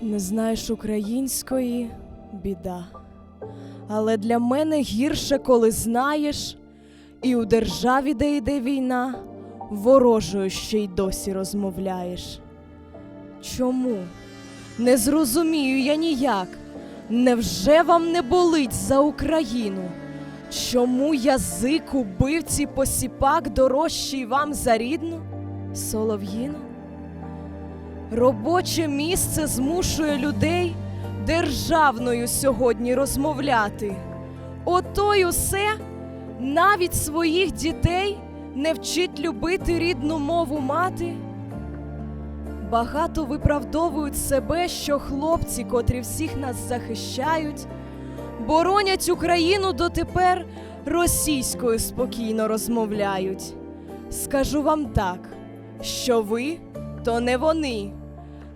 Не знаєш української біда. Але для мене гірше, коли знаєш, і у державі, де йде війна, ворожою ще й досі розмовляєш. Чому? Не зрозумію я ніяк. Невже вам не болить за Україну? Чому язик убивці посіпак дорожчий вам за рідну? Солов'їну? Робоче місце змушує людей державною сьогодні розмовляти. Ото й усе навіть своїх дітей не вчить любити рідну мову мати. Багато виправдовують себе, що хлопці, котрі всіх нас захищають, боронять Україну дотепер російською спокійно розмовляють. Скажу вам так, що ви то не вони,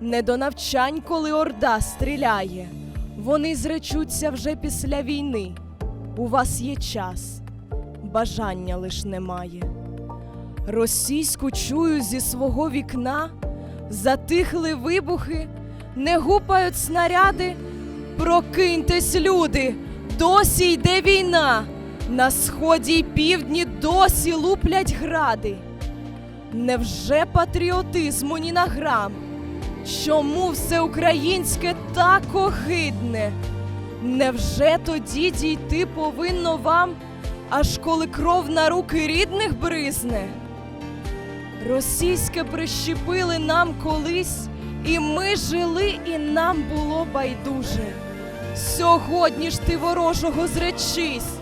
не до навчань, коли орда стріляє. Вони зречуться вже після війни. У вас є час, бажання лиш немає. Російську чую зі свого вікна, затихли вибухи, не гупають снаряди. Прокиньтесь, люди, досі йде війна. На сході й півдні досі луплять гради. Невже патріотизму ні на грам? Чому все українське так огидне? Невже тоді дійти повинно вам, аж коли кров на руки рідних бризне? Російське прищепили нам колись, і ми жили, і нам було байдуже. Сьогодні ж ти ворожого зречись,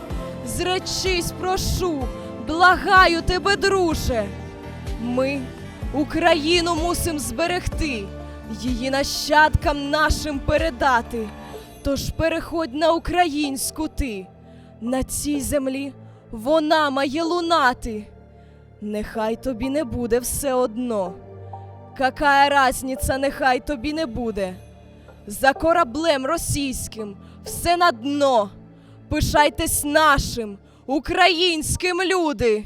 зречись, прошу, благаю тебе, друже. Ми Україну мусим зберегти, її нащадкам нашим передати. Тож переходь на українську ти, на цій землі вона має лунати. Нехай тобі не буде все одно. Какая разниця, нехай тобі не буде. За кораблем російським все на дно. Пишайтесь нашим, українським люди.